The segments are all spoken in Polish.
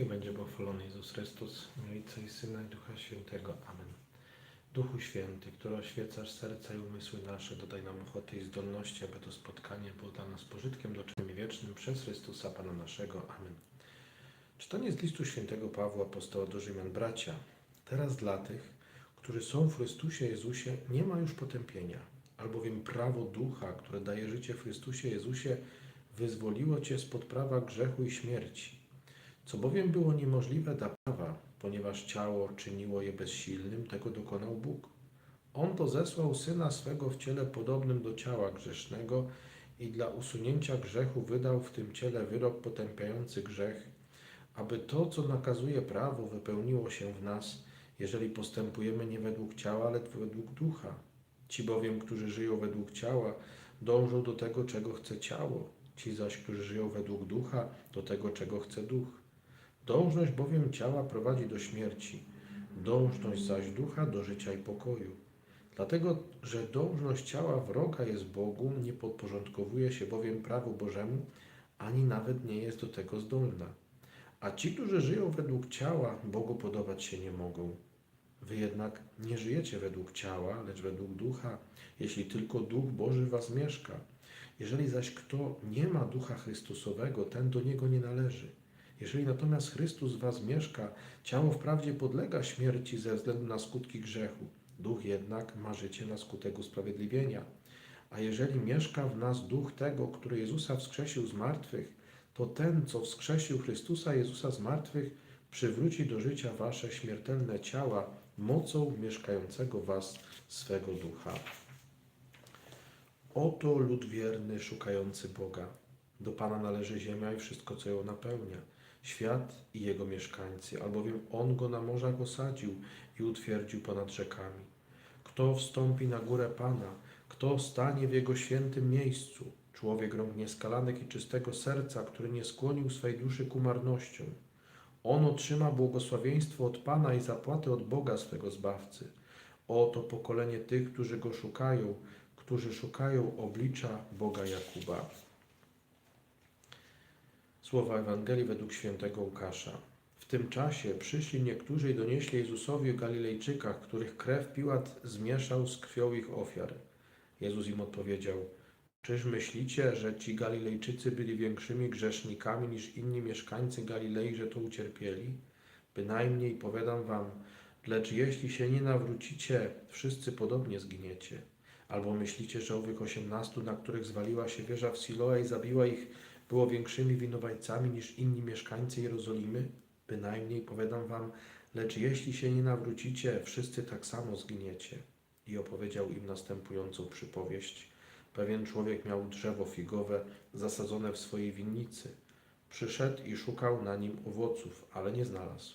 Niech będzie pochwalony Jezus Chrystus, Ojca i Syna i Ducha Świętego. Amen. Duchu Święty, który oświecasz serca i umysły nasze, dodaj nam ochoty i zdolności, aby to spotkanie było dla nas pożytkiem doczynnym i wiecznym przez Chrystusa Pana naszego. Amen. Czytanie z listu świętego Pawła apostoła do Rzymian. Bracia, teraz dla tych, którzy są w Chrystusie Jezusie, nie ma już potępienia, albowiem prawo ducha, które daje życie w Chrystusie Jezusie, wyzwoliło Cię spod prawa grzechu i śmierci. Co bowiem było niemożliwe dla prawa, ponieważ ciało czyniło je bezsilnym, tego dokonał Bóg. On to zesłał Syna swego w ciele podobnym do ciała grzesznego i dla usunięcia grzechu wydał w tym ciele wyrok potępiający grzech, aby to, co nakazuje prawo, wypełniło się w nas, jeżeli postępujemy nie według ciała, lecz według ducha. Ci bowiem, którzy żyją według ciała, dążą do tego, czego chce ciało, ci zaś, którzy żyją według ducha, do tego, czego chce duch. Dążność bowiem ciała prowadzi do śmierci, dążność zaś ducha do życia i pokoju. Dlatego, że dążność ciała wroga jest Bogu, nie podporządkowuje się bowiem prawu Bożemu, ani nawet nie jest do tego zdolna. A ci, którzy żyją według ciała, Bogu podobać się nie mogą. Wy jednak nie żyjecie według ciała, lecz według ducha, jeśli tylko duch Boży was mieszka. Jeżeli zaś kto nie ma ducha Chrystusowego, ten do niego nie należy. Jeżeli natomiast Chrystus w was mieszka, ciało wprawdzie podlega śmierci ze względu na skutki grzechu, duch jednak ma życie na skutek usprawiedliwienia. A jeżeli mieszka w nas duch tego, który Jezusa wskrzesił z martwych, to ten, co wskrzesił Chrystusa Jezusa z martwych, przywróci do życia wasze śmiertelne ciała mocą mieszkającego was swego ducha. Oto lud wierny szukający Boga. Do Pana należy ziemia i wszystko, co ją napełnia, świat i jego mieszkańcy, albowiem On go na morzach osadził i utwierdził ponad rzekami. Kto wstąpi na górę Pana, kto stanie w Jego świętym miejscu? Człowiek rąk nieskalanych i czystego serca, który nie skłonił swej duszy ku marnościom. On otrzyma błogosławieństwo od Pana i zapłatę od Boga swego Zbawcy. Oto pokolenie tych, którzy Go szukają, którzy szukają oblicza Boga Jakuba. Słowa Ewangelii według świętego Łukasza. W tym czasie przyszli niektórzy i donieśli Jezusowi o Galilejczykach, których krew Piłat zmieszał z krwią ich ofiar. Jezus im odpowiedział: Czyż myślicie, że ci Galilejczycy byli większymi grzesznikami niż inni mieszkańcy Galilei, że to ucierpieli? Bynajmniej powiadam wam, lecz jeśli się nie nawrócicie, wszyscy podobnie zginiecie. Albo myślicie, że owych osiemnastu, na których zwaliła się wieża w Siloe i zabiła ich, było większymi winowajcami niż inni mieszkańcy Jerozolimy? Bynajmniej powiadam wam, lecz jeśli się nie nawrócicie, wszyscy tak samo zginiecie. I opowiedział im następującą przypowieść. Pewien człowiek miał drzewo figowe zasadzone w swojej winnicy. Przyszedł i szukał na nim owoców, ale nie znalazł.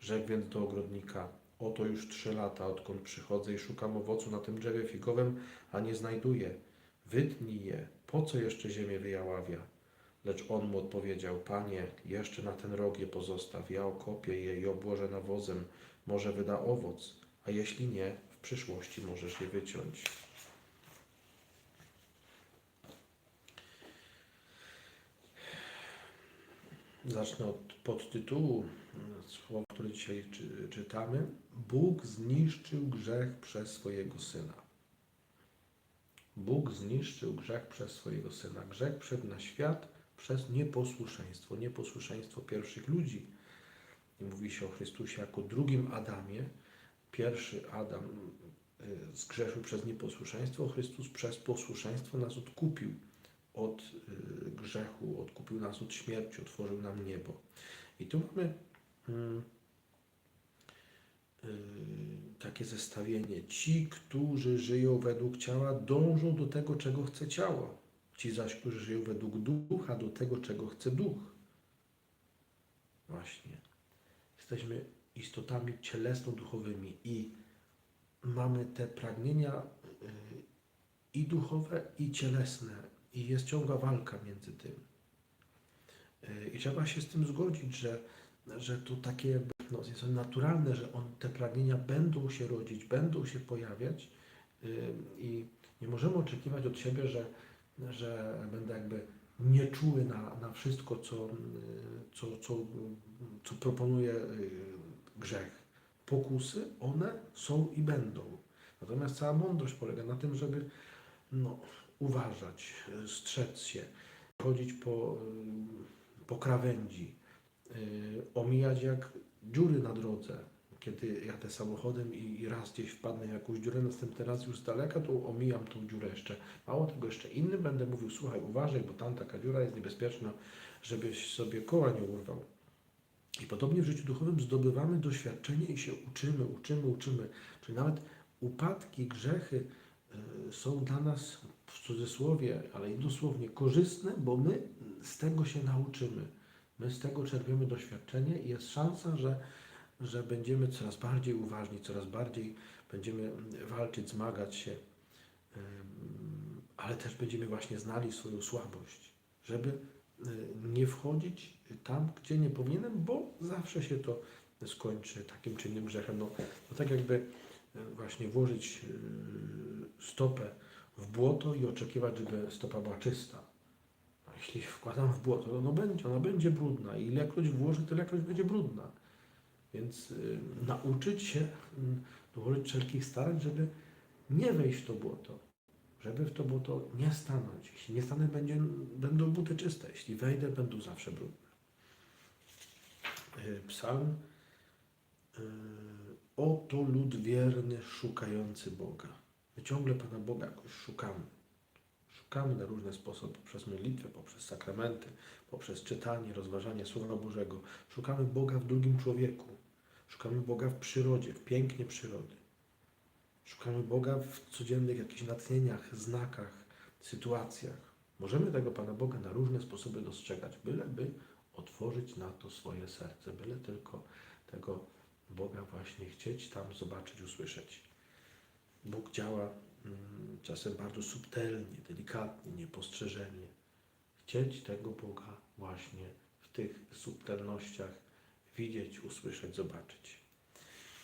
Rzekł więc do ogrodnika: Oto już trzy lata, odkąd przychodzę i szukam owocu na tym drzewie figowym, a nie znajduję. Wytnij je, po co jeszcze ziemię wyjaławia? Lecz on mu odpowiedział: Panie, jeszcze na ten rok je pozostaw, ja okopię je i obłożę nawozem, może wyda owoc, a jeśli nie, w przyszłości możesz je wyciąć. Zacznę od podtytułu słowa, które dzisiaj czy, czytamy. Bóg zniszczył grzech przez swojego Syna. Bóg zniszczył grzech przez swojego Syna. Grzech wszedł na świat przez nieposłuszeństwo, nieposłuszeństwo pierwszych ludzi. I mówi się o Chrystusie jako drugim Adamie. Pierwszy Adam y, zgrzeszył przez nieposłuszeństwo, Chrystus przez posłuszeństwo nas odkupił od y, grzechu, odkupił nas od śmierci, otworzył nam niebo. I tu mamy mm, y, takie zestawienie. Ci, którzy żyją według ciała, dążą do tego, czego chce ciało. Ci zaś, którzy żyją według ducha, do tego, czego chce duch. Właśnie. Jesteśmy istotami cielesno-duchowymi i mamy te pragnienia y, i duchowe, i cielesne. I jest ciągła walka między tym. Y, I trzeba się z tym zgodzić, że, że to takie no, jest naturalne, że on, te pragnienia będą się rodzić, będą się pojawiać y, i nie możemy oczekiwać od siebie, że, że będę jakby nieczuły na, na wszystko, co, y, co, co, co proponuje y, grzech. Pokusy, one są i będą. Natomiast cała mądrość polega na tym, żeby no, uważać, strzec się, chodzić po, y, po krawędzi, y, omijać jak dziury na drodze. Kiedy jadę samochodem i, i raz gdzieś wpadnę w jakąś dziurę, następny raz już z daleka, to omijam tą dziurę jeszcze. Mało tego, jeszcze innym będę mówił, słuchaj, uważaj, bo tam taka dziura jest niebezpieczna, żebyś sobie koła nie urwał. I podobnie w życiu duchowym zdobywamy doświadczenie i się uczymy, uczymy, uczymy. Czyli nawet upadki, grzechy y, są dla nas w cudzysłowie, ale i dosłownie korzystne, bo my z tego się nauczymy. My z tego czerpiemy doświadczenie i jest szansa, że, że będziemy coraz bardziej uważni, coraz bardziej będziemy walczyć, zmagać się, ale też będziemy właśnie znali swoją słabość, żeby y, nie wchodzić tam, gdzie nie powinienem, bo zawsze się to skończy takim czynnym grzechem. No, to tak jakby y, właśnie włożyć y, stopę w błoto i oczekiwać, żeby stopa była czysta. No, jeśli wkładam w błoto, to no będzie, ona będzie brudna i ilekroć włożę, to ilekroć będzie brudna. Więc y, nauczyć się, y, dołożyć wszelkich starań, żeby nie wejść w to błoto, żeby w to błoto nie stanąć. Jeśli nie stanę, będzie, będą buty czyste. Jeśli wejdę, będą zawsze brudne. Y, Psalm y, Oto lud wierny, szukający Boga. My ciągle Pana Boga jakoś szukamy. Szukamy na różne sposoby, poprzez modlitwę, poprzez sakramenty, poprzez czytanie, rozważanie Słowa Bożego. Szukamy Boga w drugim człowieku. Szukamy Boga w przyrodzie, w pięknie przyrody. Szukamy Boga w codziennych jakichś natchnieniach, znakach, sytuacjach. Możemy tego Pana Boga na różne sposoby dostrzegać, byleby otworzyć na to swoje serce, byle tylko tego Boga właśnie chcieć tam zobaczyć, usłyszeć. Bóg działa mm, czasem bardzo subtelnie, delikatnie, niepostrzeżenie. Chcieć tego Boga właśnie w tych subtelnościach widzieć, usłyszeć, zobaczyć.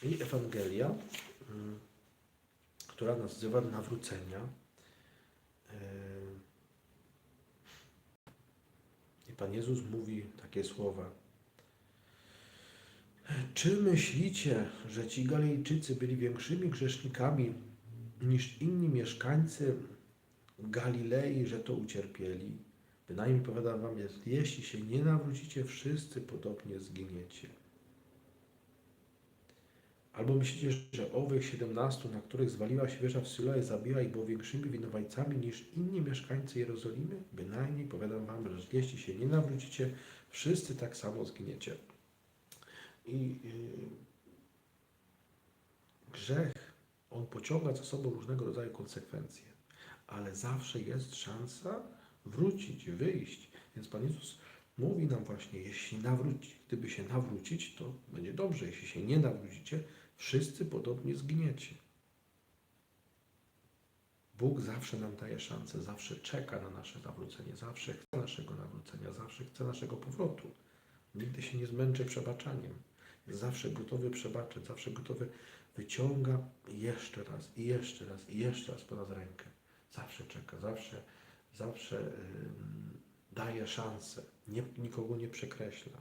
I Ewangelia, mm, która nas do nawrócenia. Yy, I Pan Jezus mówi takie słowa. Czy myślicie, że ci Galilejczycy byli większymi grzesznikami niż inni mieszkańcy Galilei, że to ucierpieli? Bynajmniej powiadam wam, jest, jeśli się nie nawrócicie, wszyscy podobnie zginiecie. Albo myślicie, że owych siedemnastu, na których zwaliła się wieża w Syloe, zabiła ich, było większymi winowajcami niż inni mieszkańcy Jerozolimy? Bynajmniej powiadam wam, że jeśli się nie nawrócicie, wszyscy tak samo zginiecie. I yy, grzech, on pociąga za sobą różnego rodzaju konsekwencje, ale zawsze jest szansa wrócić, wyjść. Więc Pan Jezus mówi nam właśnie, jeśli nawrócić, gdyby się nawrócić, to będzie dobrze. Jeśli się nie nawrócicie, wszyscy podobnie zginiecie. Bóg zawsze nam daje szansę, zawsze czeka na nasze nawrócenie, zawsze chce naszego nawrócenia, zawsze chce naszego powrotu. Nigdy się nie zmęczy przebaczaniem. Jest zawsze gotowy przebaczyć, zawsze gotowy wyciąga jeszcze raz, i jeszcze raz, i jeszcze raz po nas rękę. Zawsze czeka, zawsze, zawsze daje szansę, nikogo nie przekreśla.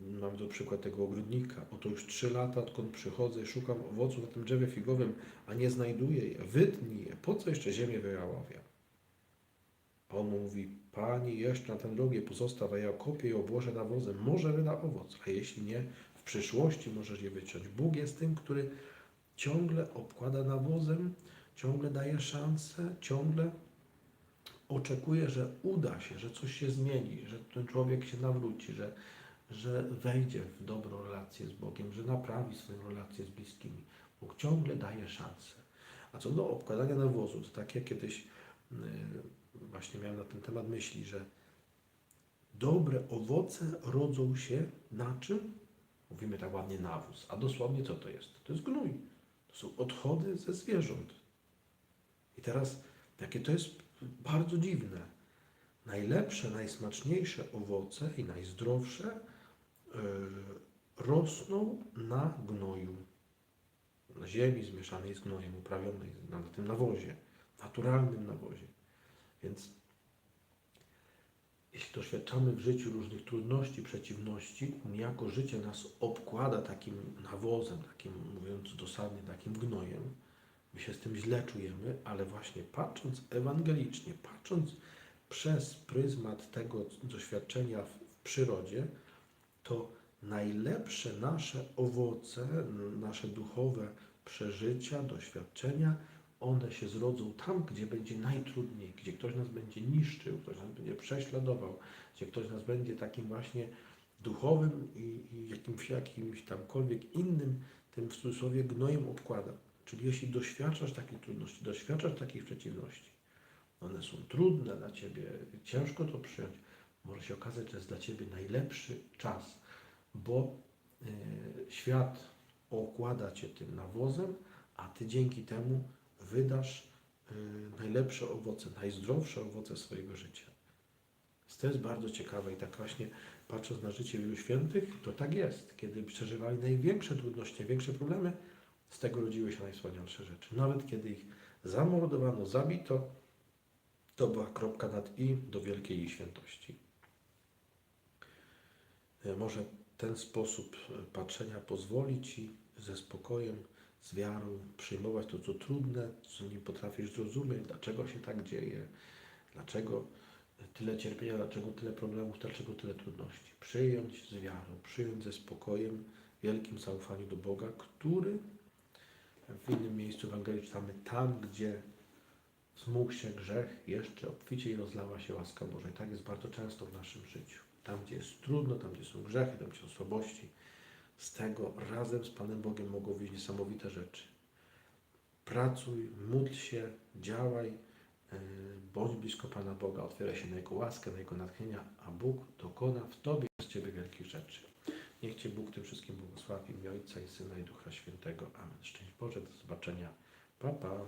Mam tu przykład tego ogrodnika. Oto już trzy lata, odkąd przychodzę szukam owoców na tym drzewie figowym, a nie znajduję je. Wytnij je. Po co jeszcze ziemię wyjałowia? A on mówi, Pani, jeszcze na ten drogie pozostaw, ja kopię i obłożę nawozem. Może wyda owoc, a jeśli nie, w przyszłości możesz je wyciąć. Bóg jest tym, który ciągle obkłada nawozem, ciągle daje szansę, ciągle oczekuje, że uda się, że coś się zmieni, że ten człowiek się nawróci, że, że wejdzie w dobrą relację z Bogiem, że naprawi swoją relację z bliskimi. Bóg ciągle daje szansę. A co do obkładania nawozu, to tak jak kiedyś yy, właśnie miałem na ten temat myśli, że dobre owoce rodzą się na czym? Mówimy tak ładnie nawóz. A dosłownie co to jest? To jest gnój. To są odchody ze zwierząt. I teraz, jakie to jest bardzo dziwne. Najlepsze, najsmaczniejsze owoce i najzdrowsze yy, rosną na gnoju. Na ziemi zmieszanej z gnojem, uprawionej na tym nawozie, naturalnym nawozie. Więc jeśli doświadczamy w życiu różnych trudności, przeciwności, niejako życie nas obkłada takim nawozem, takim, mówiąc dosadnie, takim gnojem. My się z tym źle czujemy, ale właśnie patrząc ewangelicznie, patrząc przez pryzmat tego doświadczenia w, przyrodzie, to najlepsze nasze owoce, nasze duchowe przeżycia, doświadczenia, one się zrodzą tam, gdzie będzie najtrudniej, gdzie ktoś nas będzie niszczył, ktoś nas będzie prześladował, gdzie ktoś nas będzie takim właśnie duchowym i, i jakimś, jakimś tamkolwiek innym, tym w cudzysłowie gnojem obkłada. Czyli jeśli doświadczasz takich trudności, doświadczasz takich przeciwności, one są trudne dla Ciebie, ciężko to przyjąć, może się okazać, że jest dla Ciebie najlepszy czas, bo e, świat okłada Cię tym nawozem, a Ty dzięki temu wydasz e, najlepsze owoce, najzdrowsze owoce swojego życia. Więc To jest bardzo ciekawe i tak właśnie patrząc na życie wielu świętych, to tak jest. Kiedy przeżywali największe trudności, największe problemy, z tego rodziły się najwspanialsze rzeczy. Nawet kiedy ich zamordowano, zabito, to była kropka nad i do wielkiej świętości. E, Może ten sposób e, patrzenia pozwoli Ci ze spokojem, z wiarą przyjmować to, co trudne, co nie potrafisz zrozumieć, dlaczego się tak dzieje, dlaczego tyle cierpienia, dlaczego tyle problemów, dlaczego tyle trudności. Przyjąć z wiarą, przyjąć ze spokojem, wielkim zaufaniu do Boga, który w innym miejscu Ewangelii czytamy tam, gdzie zmógł się grzech, jeszcze obficie i rozlała się łaska Boża. I tak jest bardzo często w naszym życiu. Tam, gdzie jest trudno, tam, gdzie są grzechy, tam, gdzie są słabości, z tego razem z Panem Bogiem mogą wyjść niesamowite rzeczy. Pracuj, módl się, działaj, yy, bądź blisko Pana Boga, otwieraj się na Jego łaskę, na Jego natchnienia, a Bóg dokona w Tobie z Ciebie wielkich rzeczy. Niech Cię Bóg tym wszystkim błogosławi imię Ojca i Syna i Ducha Świętego. Amen. Szczęść Boże, do zobaczenia. Pa, pa.